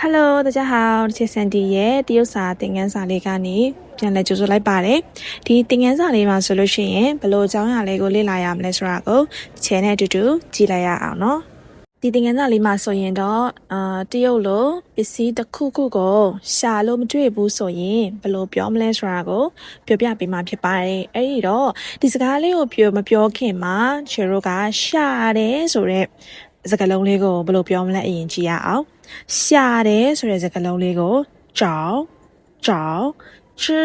Hello，大家好，ဒီချက်စန်တီရဲ့တရုတ်စာသင်ခန်းစာလေးကနေပြန်လည်ကြိုဆိုလိုက်ပါတယ်။ဒီသင်ခန်းစာလေးမှာဆိုလို့ရှိရင်ဘယ်လိုအကြောင်းအရာလေးကိုလေ့လာရမလဲဆိုတာကိုချဲနဲ့အတူတူကြည့်လိုက်ရအောင်နော်။ဒီသင်ခန်းစာလေးမှာဆိုရင်တော့အာတရုတ်လိုပစ္စည်းတစ်ခုခုကိုရှာလို့မတွေ့ဘူးဆိုရင်ဘယ်လိုပြောမလဲဆိုတာကိုပြောပြပေးမှာဖြစ်ပါတယ်။အဲ့ဒီတော့ဒီစကားလေးကိုပြောမပြောခင်မှာချေတို့ကရှာတယ်ဆိုတဲ့စကားလုံးလေးကိုဘယ်လိုပြောမလဲအရင်ကြည့်ရအောင်။ ရှာတယ်ဆိုတဲ့စကားလုံးလေးကိုကြောင်ကြောင်ချီ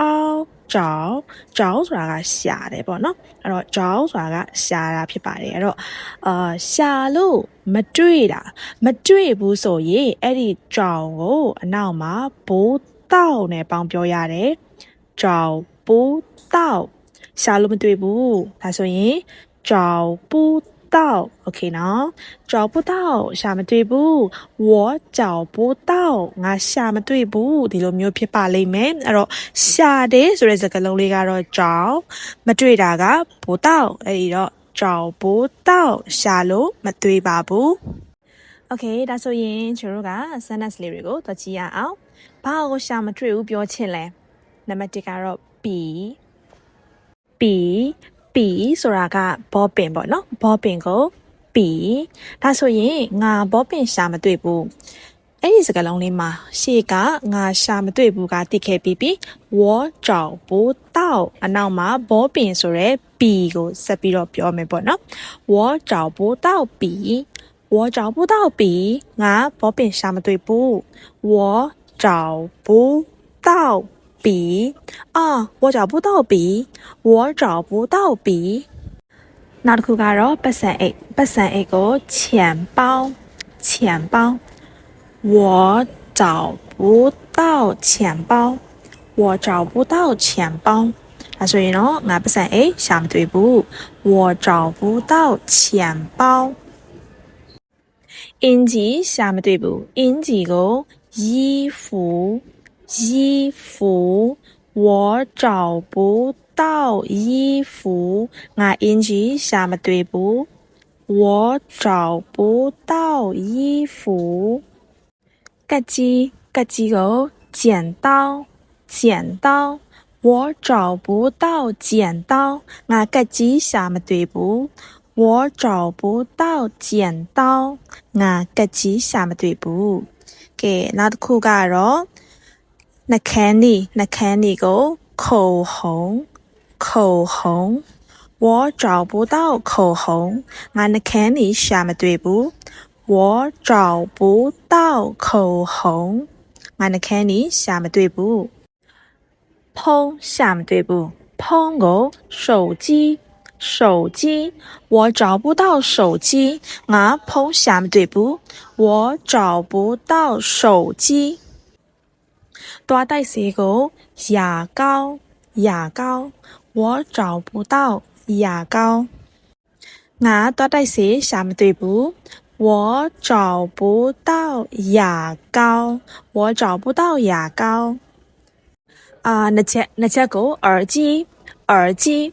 အောင်ကြောင်ကြောင်ဆိုတာကရှာတယ်ပေါ့နော်အဲ့တော့ကြောင်ဆိုတာကရှာတာဖြစ်ပါတယ်အဲ့တော့အာရှာလို့မတွေ့တာမတွေ့ဘူးဆိုရင်အဲ့ဒီကြောင်ကိုအနောက်မှာဘိုးတောက်နဲ့ပေါင်းပြောရတယ်ကြောင်ဘိုးတောက်ရှာလို့မတွေ့ဘူးဒါဆိုရင်ကြောင်ပူ 到 OK နော်找不到ရှာမတွေ့ဘူး我找不到ငါရှာမတွေ့ဘူးဒီလိုမျိုးဖြစ်ပါလိမ့်မယ်အဲ့တော့ရှာတယ်ဆိုတဲ့စကားလုံးလေးကတော့找မတွေ့တာက不到အဲ့ဒီတော့找不到ရှာလို့မတွေ့ပါဘူး Okay ဒါဆိုရင်ကျွန်တော်တို့က sentence လေးတွေကိုသွားကြည့်ရအောင်ဘာကိုရှာမတွေ့ဘူးပြောချင်လဲနံပါတ်1ကတော့ B B ပီဆိုတာကဘောပင်ပေါ့နော်ဘောပင်ကိုပီဒါဆိုရင်ငါဘောပင်ရှာမတွေ့ဘူးအဲ့ဒီစကားလုံးလေးမှာရှေ့ကငါရှာမတွေ့ဘူးကတိခဲ့ပြီးပြီးဝေါ်ကြောင်ဘူတောက်အနောက်မှာဘောပင်ဆိုရဲပီကိုဆက်ပြီးတော့ပြောမယ်ပေါ့နော်ဝေါ်ကြောင်ဘူတောက်ပီဝေါ်ကြောင်ဘူတောက်ပီငါဘောပင်ရှာမတွေ့ဘူးဝေါ်ကြောင်ဘူတောက် 笔啊，我找不到笔，我找不到笔。那库卡罗不是一不是一个钱包，钱包，我找不到钱包，我找不到钱包。啊，所以呢，那不是一下面对不，我找不到钱包。因此下面对不，因此个衣服。衣服，我找不到衣服。我音字什么对不？我找不到衣服。嘎叽嘎叽哦，剪刀，剪刀，我找不到剪刀。我嘎叽什么对不？我找不到剪刀，我该记什么对不？给，拿都裤干了。那看你那看你个口红口红我找不到口红那你看你下面对不？我找不到口红那你看你下面对不？碰下面对不？碰我手机手机我找不到手机啊碰下面对不？我找不到手机。多带些狗牙膏牙膏我找不到牙膏。拿多带些什么对不？我找不到牙膏。我找不到牙膏。啊那些那些狗耳机耳机。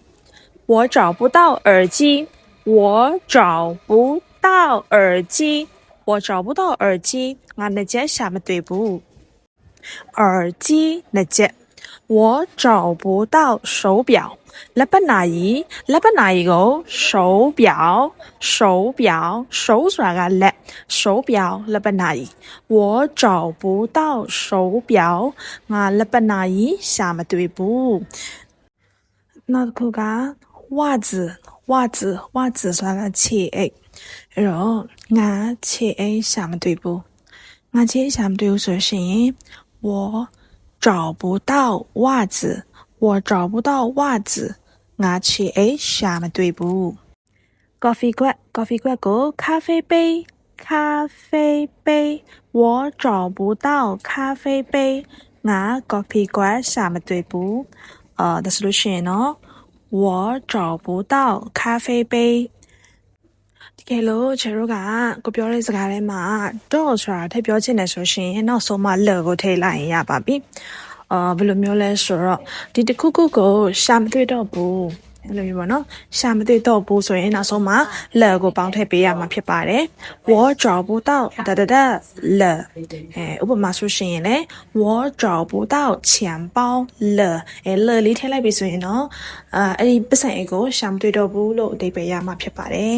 我找不到耳机。我找不到耳机。我找不到耳机。啊那些什么对不？耳机နှစ်ချက်我找不到手表လက်ပတ်နာရီလက်ပတ်နာရီကို手表手表手ဆိုတာကလက်手表လက်ပတ်နာရီ我找不到手表ငါလက်ပတ်နာရီရှာမတွေ့ဘူးနောက်တစ်ခုက袜子袜子袜子ဆိုတာကခြေအိတ်အဲ့တော့ငါခြေအိတ်ရှာမတွေ့ဘူးငါခြေအိတ်ရှာမတွေ့ဘူးဆိုရှင် 我找不到袜子，我找不到袜子。拿起诶，什么对不？咖啡罐，咖啡罐，个咖啡杯，咖啡杯，我找不到咖啡杯。拿咖啡罐什么对不？呃，得是路线哦。我找不到咖啡杯。 ကယ်လို့ချေတို့ကကိုပြောတဲ့စကားထဲမှာတော့ဆိုတာထည့်ပြောချင်တယ်ဆိုရှင်နောက်ဆုံးမှလက်ကိုထည့်လိုက်ရင်ရပါပြီအာဘယ်လိုမျိုးလဲဆိုတော့ဒီတစ်ခုခုကိုရှာမတွေ့တော့ဘူး အဲ့လိုမျိုးပေါ့နော်ရှာမတွေ့တော့ဘူးဆိုရင်နောက်ဆုံးမှာလက်ကိုပေါင်းထည့်ပေးရမှာဖြစ်ပါတယ်我找不到哒哒哒了အဲဥပမာဆိုရှင်ရင်လေ我找不到钱包了အဲလလေးထည့်လိုက်ပြီဆိုရင်တော့အာအဲ့ဒီပတ်စံအိတ်ကိုရှာမတွေ့တော့ဘူးလို့အဓိပ္ပာယ်ရမှာဖြစ်ပါတယ်